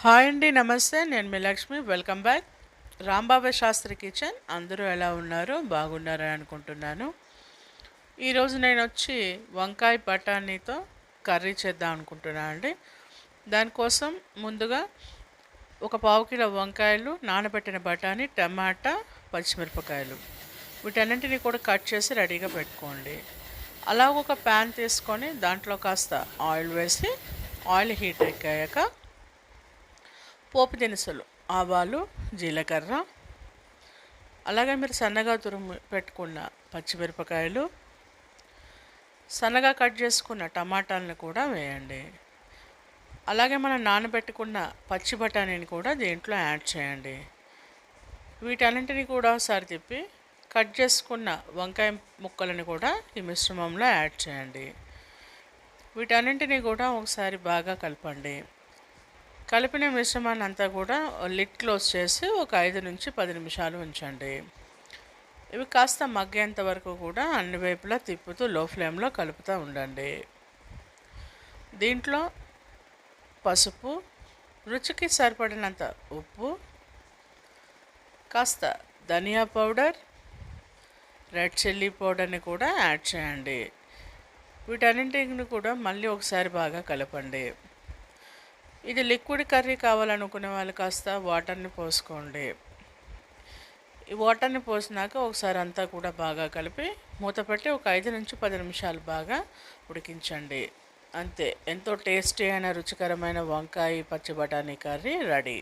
Hi అండి నమస్తే. నేను మీ Lakshmi. Welcome back. Rambaba Shastri kitchen. అందరూ ఎలా ఉన్నారు? బాగున్నారని అనుకుంటున్నాను. ఈరోజు నేను వచ్చి వంకాయ బఠానీతో కర్రీ చేద్దాం అనుకుంటున్నాను అండి. దానికోసం ముందుగా ఒక పావు కిలో వంకాయలు నానబెట్టిన బఠానీ టమాటా పచ్చిమిరపకాయలు. వీటన్నింటినీ కూడా కట్ చేసి రెడీగా పెట్టుకోండి. అలా ఒక ప్యాన్ తీసుకొని దాంట్లో కాస్త ఆయిల్ వేసి ఆయిల్ హీట్ ఎక్కాక పోపు దినుసులు ఆవాలు జీలకర్ర. అలాగే మీరు సన్నగా తురుము పెట్టుకున్న పచ్చిమిరపకాయలు. సన్నగా కట్ చేసుకున్న టమాటాలను కూడా వేయండి. అలాగే మనం నానబెట్టుకున్న పచ్చి బఠానీని కూడా దీంట్లో యాడ్ చేయండి. వీటన్నింటినీ కూడా ఒకసారి తిప్పి కట్ చేసుకున్న వంకాయ ముక్కలను కూడా ఈ మిశ్రమంలో యాడ్ చేయండి. వీటన్నింటినీ కూడా ఒకసారి బాగా కలపండి. కలిపిన మిశ్రమాన్ని అంతా కూడా లిడ్ క్లోజ్ చేసి ఒక ఐదు నుంచి పది నిమిషాలు ఉంచండి. ఇవి కాస్త మగ్గేంత వరకు కూడా అన్ని వైపులా తిప్పుతూ లో ఫ్లేమ్లో కలుపుతూ ఉండండి. దీంట్లో పసుపు రుచికి సరిపడినంత ఉప్పు కాస్త ధనియా పౌడర్ రెడ్ చిల్లీ పౌడర్ని కూడా యాడ్ చేయండి. వీటన్నింటిని కూడా మళ్ళీ ఒకసారి బాగా కలపండి. ఇది లిక్విడ్ కర్రీ కావాలనుకునే వాళ్ళు కాస్త వాటర్ని పోసుకోండి. ఈ వాటర్ని పోసినాక ఒకసారి అంతా కూడా బాగా కలిపి మూత పెట్టి ఒక ఐదు నుంచి పది నిమిషాలు బాగా ఉడికించండి. అంతే. ఎంతో టేస్టీ అయిన రుచికరమైన వంకాయ పచ్చి బఠానీ కర్రీ రెడీ.